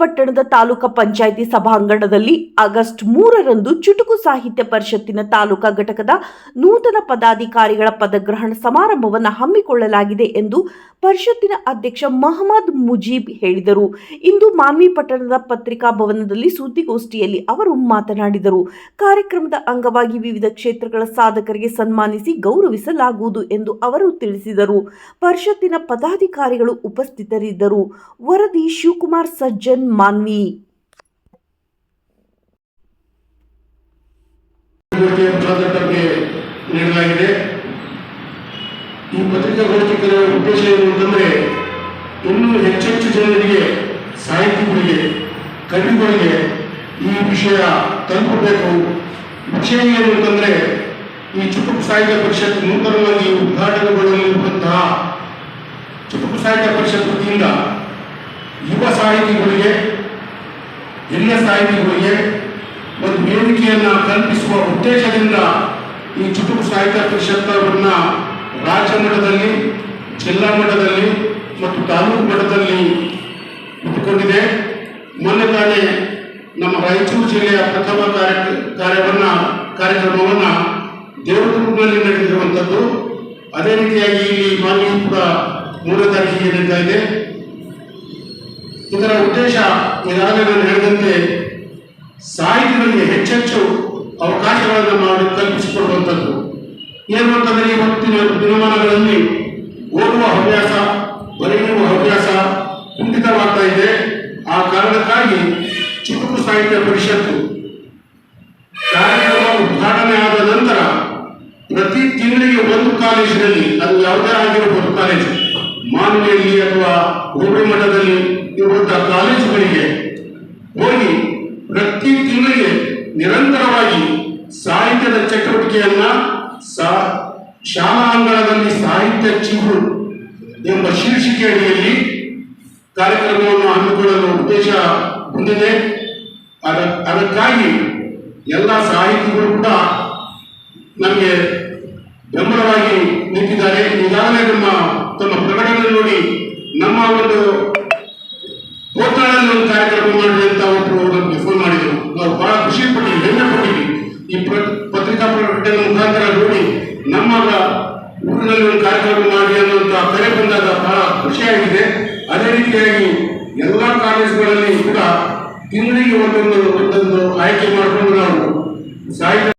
ಪಟ್ಟಣದ ತಾಲೂಕಾ ಪಂಚಾಯಿತಿ ಸಭಾಂಗಣದಲ್ಲಿ ಆಗಸ್ಟ್ ಮೂರರಂದು ಚುಟುಕು ಸಾಹಿತ್ಯ ಪರಿಷತ್ತಿನ ತಾಲೂಕಾ ಘಟಕದ ನೂತನ ಪದಾಧಿಕಾರಿಗಳ ಪದಗ್ರಹಣ ಸಮಾರಂಭವನ್ನು ಹಮ್ಮಿಕೊಳ್ಳಲಾಗಿದೆ ಎಂದು ಪರಿಷತ್ತಿನ ಅಧ್ಯಕ್ಷ ಮಹಮ್ಮದ್ ಮುಜೀಬ್ ಹೇಳಿದರು. ಇಂದು ಮಾನ್ವಿ ಪಟ್ಟಣದ ಪತ್ರಿಕಾ ಭವನದಲ್ಲಿ ಸುದ್ದಿಗೋಷ್ಠಿಯಲ್ಲಿ ಅವರು ಮಾತನಾಡಿದರು. ಕಾರ್ಯಕ್ರಮದ ಅಂಗವಾಗಿ ವಿವಿಧ ಕ್ಷೇತ್ರಗಳ ಸಾಧಕರಿಗೆ ಸನ್ಮಾನಿಸಿ ಗೌರವಿಸಲಾಗುವುದು ಎಂದು ಅವರು ತಿಳಿಸಿದರು. ಪರಿಷತ್ತಿನ ಪದಾಧಿಕಾರಿಗಳು ಉಪಸ್ಥಿತರಿದ್ದರು. ವರದಿ ಶಿವಕುಮಾರ್ ಸಜ್ಜನ್, ಮಾನ್ವಿ. ನೀಡಲಾಗಿದೆ. ಈ ಪತ್ರಿಕಾಗೋಷ್ಠಿ ಕರೆಯುವ ಉದ್ದೇಶ ಏನು ಅಂತಂದ್ರೆ, ಇನ್ನೂ ಹೆಚ್ಚೆಚ್ಚು ಜನರಿಗೆ, ಸಾಹಿತಿಗಳಿಗೆ, ಕವಿಗಳಿಗೆ ಈ ವಿಷಯ ತಲುಪಬೇಕು. ವಿಷಯ ಏನು ಅಂತಂದ್ರೆ, ಈ ಚುಟುಕು ಸಾಹಿತ್ಯ ಪರಿಷತ್ ನೂತನವಾಗಿ ಉದ್ಘಾಟನೆಗೊಳ್ಳಲಿರುವಂತಹ ಚುಟುಕು ಸಾಹಿತ್ಯ ಪರಿಷತ್ ವತಿಯಿಂದ ಯುವ ಸಾಹಿತಿಗಳಿಗೆ, ಎಲ್ಲ ಸಾಹಿತಿಗಳಿಗೆ ಒಂದು ವೇದಿಕೆಯನ್ನ ಕಲ್ಪಿಸುವ ಉದ್ದೇಶದಿಂದ ಈ ಚುಟುಕು ಸಾಹಿತ್ಯ ಪರಿಷತ್ತವನ್ನ ರಾಜ್ಯ ಮಟ್ಟದಲ್ಲಿ, ಜಿಲ್ಲಾ ಮಟ್ಟದಲ್ಲಿ ಮತ್ತು ತಾಲೂಕು ಮಟ್ಟದಲ್ಲಿ ಇಟ್ಟುಕೊಂಡಿದೆ ಮೊನ್ನೆ ತಾನೇ ನಮ್ಮ ರಾಯಚೂರು ಜಿಲ್ಲೆಯ ಪ್ರಥಮ ಕಾರ್ಯ, ಕಾರ್ಯವನ್ನ, ಕಾರ್ಯಕ್ರಮವನ್ನ ದೇವದುರ್ಗದಲ್ಲಿ ನಡೆದಿರುವಂಥದ್ದು. ಅದೇ ರೀತಿಯಾಗಿ ಇಲ್ಲಿ ಮಾನ್ಯ ಕೂಡ ಮೂರನೇ ತಾರೀಕಿಗೆ ನಡೀತಾ ಇದೆ. ಇದರ ಉದ್ದೇಶ ಈಗಾಗಲೇ ನಾನು ಹೇಳಿದಂತೆ ಸಾಹಿತ್ಯಗಳಿಗೆ ಹೆಚ್ಚೆಚ್ಚು ಅವಕಾಶಗಳನ್ನು ಮಾಡಿ ಕಲ್ಪಿಸಿಕೊಡುವಂಥದ್ದು. ಏನು ದಿನಮಾನಗಳಲ್ಲಿ ಓದುವ ಹವ್ಯಾಸ, ಬರೆಯುವ ಹವ್ಯಾಸ ಕುಂಠಿತವಾಗ್ತಾ ಇದೆ. ಆ ಕಾರಣಕ್ಕಾಗಿ ಚುಟುಕು ಸಾಹಿತ್ಯ ಪರಿಷತ್ತು ಕಾರ್ಯಕ್ರಮ ಉದ್ಘಾಟನೆ ಆದ ನಂತರ ಪ್ರತಿ ತಿಂಗಳಿಗೆ ಒಂದು ಕಾಲೇಜಿನಲ್ಲಿ, ಅದು ಯಾವುದೇ ಆಗಿರಬಹುದು ಕಾಲೇಜು ಮಾನ್ವಿಯಲ್ಲಿ ಅಥವಾ ಹೋಬಳಿ ಮಠದಲ್ಲಿ ಇರುವಂತಹ ಕಾಲೇಜುಗಳಿಗೆ ಹೋಗಿ ಪ್ರತಿ ತಿಂಗಳಿಗೆ ನಿರಂತರವಾಗಿ ಸಾಹಿತ್ಯದ ಚಟುವಟಿಕೆಯನ್ನ ಸಾ- ಶಾಲಾ ಅಂಗಳದಲ್ಲಿ ಸಾಹಿತ್ಯ ಚಿಗುರು ಎಂಬ ಶೀರ್ಷಿಕೆ ಅಡಿಯಲ್ಲಿ ಕಾರ್ಯಕ್ರಮವನ್ನು ಹಮ್ಮಿಕೊಳ್ಳಲು ಉದ್ದೇಶ ಹೊಂದಿದೆ. ಅದ, ಅದಕ್ಕಾಗಿ ಎಲ್ಲ ಸಾಹಿತಿಗಳು ಕೂಡ ನಮಗೆ ಬೆಂಬಲವಾಗಿ ನಿಂತಿದ್ದಾರೆ. ಈಗಾಗಲೇ ನಮ್ಮ, ತಮ್ಮ ಪ್ರಕಟಣೆ ನೋಡಿ ನಮ್ಮ ಒಂದು ಒಂದು ಕಾರ್ಯಕ್ರಮ ಮಾಡಿದೆ ಅಂತ ಒಬ್ಬರು ನಮಗೆ ಫೋನ್ ಮಾಡಿದರು. ನಾವು ಬಹಳ ಖುಷಿ ಪಟ್ಟಿದ್ವಿ ಹೆಮ್ಮೆ ಪಟ್ಟಿದ್ವಿ ಈ ಪತ್ರಿಕಾ ಪ್ರಕಟಣೆ ಮುಖಾಂತರ ನಮ್ಮ ಊರಿನಲ್ಲಿ ಒಂದು ಕಾರ್ಯಕ್ರಮ ಮಾಡಿ ಅನ್ನುವಂತ ಕರೆ ಬಂದಾಗ ಬಹಳ ಖುಷಿಯಾಗಿದೆ. ಅದೇ ರೀತಿಯಾಗಿ ಎಲ್ಲ ಕಾಲೇಜುಗಳಲ್ಲಿ ಕೂಡ ತಿಂಗಳಿಗೆ ಒಂದೊಂದು ಒಂದೊಂದು ಆಯ್ಕೆ ಮಾಡಿಕೊಂಡು ನಾವು ಸಾಹಿತ್ಯ